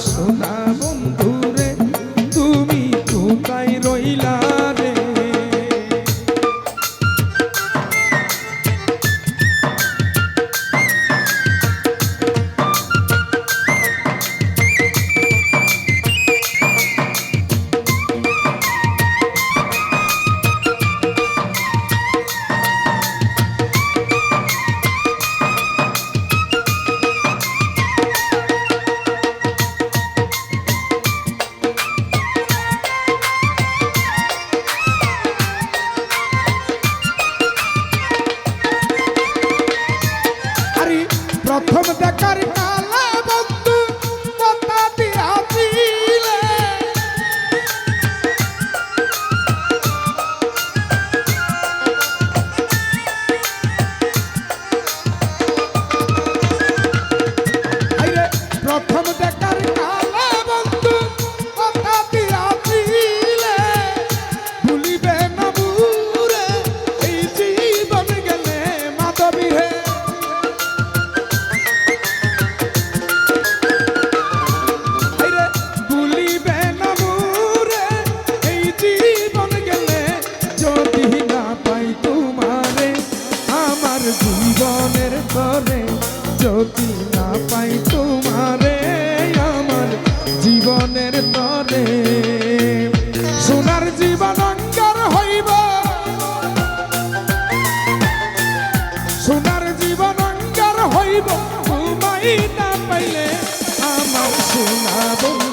personal. I'll come back cara. সোনার জীবন অঙ্গার হইব ঘুমাই না পাইলে আমার সোনা